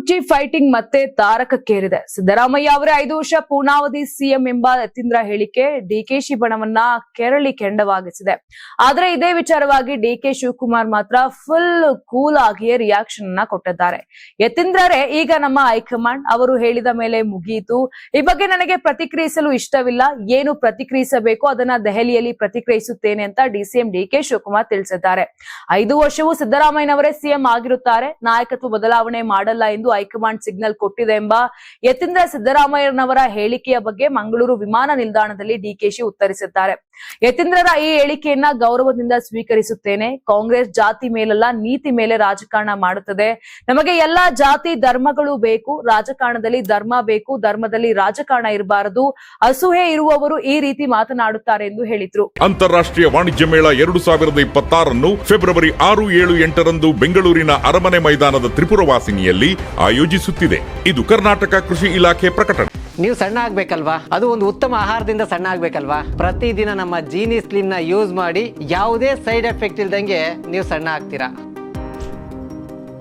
ಕುರ್ಚಿ ಫೈಟಿಂಗ್ ಮತ್ತೆ ತಾರಕಕ್ಕೇರಿದೆ. ಸಿದ್ದರಾಮಯ್ಯ ಅವರೇ ಐದು ವರ್ಷ ಪೂರ್ಣಾವಧಿ ಸಿಎಂ ಎಂಬ ಯತೀಂದ್ರ ಹೇಳಿಕೆ ಡಿಕೆಶಿ ಬಣವನ್ನ ಕೆರಳಿ ಕೆಂಡವಾಗಿಸಿದೆ. ಆದ್ರೆ ಇದೇ ವಿಚಾರವಾಗಿ ಡಿಕೆ ಶಿವಕುಮಾರ್ ಮಾತ್ರ ಫುಲ್ ಕೂಲ್ ಆಗಿಯೇ ರಿಯಾಕ್ಷನ್ ಅನ್ನ ಕೊಟ್ಟಿದ್ದಾರೆ. ಯತೀಂದ್ರರೇ, ಈಗ ನಮ್ಮ ಹೈಕಮಾಂಡ್ ಅವರು ಹೇಳಿದ ಮೇಲೆ ಮುಗಿಯಿತು ಈ ಬಗ್ಗೆ ನನಗೆ ಪ್ರತಿಕ್ರಿಯಿಸಲು ಇಷ್ಟವಿಲ್ಲ. ಏನು ಪ್ರತಿಕ್ರಿಯಿಸಬೇಕು? ಅದನ್ನ ದೆಹಲಿಯಲ್ಲಿ ಪ್ರತಿಕ್ರಿಯಿಸುತ್ತೇನೆ ಅಂತ ಡಿಸಿಎಂ ಡಿಕೆ ಶಿವಕುಮಾರ್ ತಿಳಿಸಿದ್ದಾರೆ. ಐದು ವರ್ಷವೂ ಸಿದ್ದರಾಮಯ್ಯನವರೇ ಸಿಎಂ ಆಗಿರುತ್ತಾರೆ. ನಾಯಕತ್ವ ಬದಲಾವಣೆ ಮಾಡಲ್ಲ ಎಂದು ಹೈಕಮಾಂಡ್ ಸಿಗ್ನಲ್ ಕೊಟ್ಟಿದೆ ಎಂಬ ಯತೀಂದ್ರ ಸಿದ್ದರಾಮಯ್ಯನವರ ಹೇಳಿಕೆಯ ಬಗ್ಗೆ ಮಂಗಳೂರು ವಿಮಾನ ನಿಲ್ದಾಣದಲ್ಲಿ ಡಿಕೆಶಿ ಉತ್ತರಿಸಿದ್ದಾರೆ. ಯತೀಂದ್ರರ ಈ ಹೇಳಿಕೆಯನ್ನ ಗೌರವದಿಂದ ಸ್ವೀಕರಿಸುತ್ತೇನೆ. ಕಾಂಗ್ರೆಸ್ ಜಾತಿ ಮೇಲೆಲ್ಲ, ನೀತಿ ಮೇಲೆ ರಾಜಕಾರಣ ಮಾಡುತ್ತದೆ. ನಮಗೆ ಎಲ್ಲಾ ಜಾತಿ ಧರ್ಮಗಳು ಬೇಕು, ರಾಜಕಾರಣದಲ್ಲಿ ಧರ್ಮ ಬೇಕು, ಧರ್ಮದಲ್ಲಿ ರಾಜಕಾರಣ ಇರಬಾರದು ಅಸೂಹೆ ಇರುವವರು ಈ ರೀತಿ ಮಾತನಾಡುತ್ತಾರೆ ಎಂದು ಹೇಳಿದ್ರು. ಅಂತಾರಾಷ್ಟ್ರೀಯ ವಾಣಿಜ್ಯ ಮೇಳ ಎರಡು ಸಾವಿರದ ಇಪ್ಪತ್ತಾರನ್ನು ಫೆಬ್ರವರಿ ಆರು ಏಳು ಎಂಟರಂದು ಬೆಂಗಳೂರಿನ ಅರಮನೆ ಮೈದಾನದ ತ್ರಿಪುರವಾಸಿನಿಯಲ್ಲಿ ಆಯೋಜಿಸುತ್ತಿದೆ. ಇದು ಕರ್ನಾಟಕ ಕೃಷಿ ಇಲಾಖೆ ಪ್ರಕಟಣೆ. ನೀವು ಸಣ್ಣ ಆಗ್ಬೇಕಲ್ವಾ? ಅದು ಒಂದು ಉತ್ತಮ ಆಹಾರದಿಂದ ಸಣ್ಣ ಆಗ್ಬೇಕಲ್ವಾ? ಪ್ರತಿದಿನ ನಮ್ಮ ಜೀನಿ ಸ್ಲಿಮ್ನ ಯೂಸ್ ಮಾಡಿ ಯಾವುದೇ ಸೈಡ್ ಎಫೆಕ್ಟ್ ಇಲ್ದಂಗೆ ನೀವು ಸಣ್ಣ ಆಗ್ತೀರಾ?